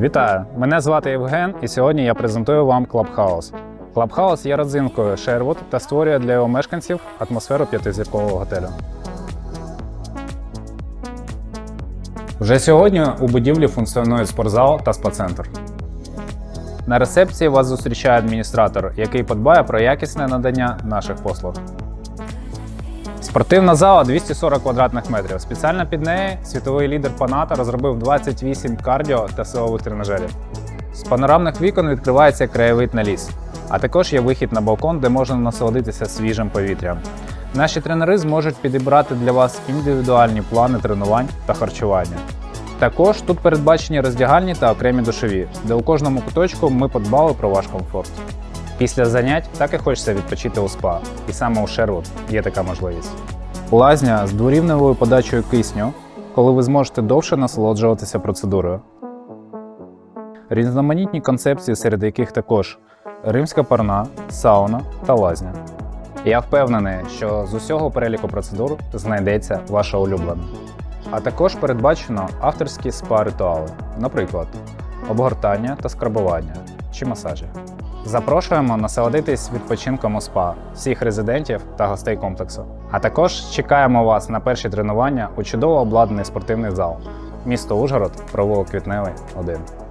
Вітаю! Мене звати Євген, і сьогодні я презентую вам Clubhouse. Clubhouse є родзинкою Sherwood та створює для його мешканців атмосферу п'ятизіркового готелю. Вже сьогодні у будівлі функціонує спортзал та спа-центр. На рецепції вас зустрічає адміністратор, який подбає про якісне надання наших послуг. Спортивна зала 240 квадратних метрів. Спеціально під неї світовий лідер Паната розробив 28 кардіо та силових тренажерів. З панорамних вікон відкривається краєвид на ліс, а також є вихід на балкон, де можна насолодитися свіжим повітрям. Наші тренери зможуть підібрати для вас індивідуальні плани тренувань та харчування. Також тут передбачені роздягальні та окремі душові, де у кожному куточку ми подбали про ваш комфорт. Після занять так і хочеться відпочити у спа, і саме у Шервуд є така можливість. Лазня з дворівневою подачею кисню, коли ви зможете довше насолоджуватися процедурою. Різноманітні концепції, серед яких також римська парна, сауна та лазня. Я впевнений, що з усього переліку процедур знайдеться ваша улюблена. А також передбачено авторські спа-ритуали, наприклад, обгортання та скрабування чи масажі. Запрошуємо насолодитись відпочинком у спа всіх резидентів та гостей комплексу. А також чекаємо вас на перші тренування у чудово обладнаний спортивний зал. Місто Ужгород, провулок Квітневий 1.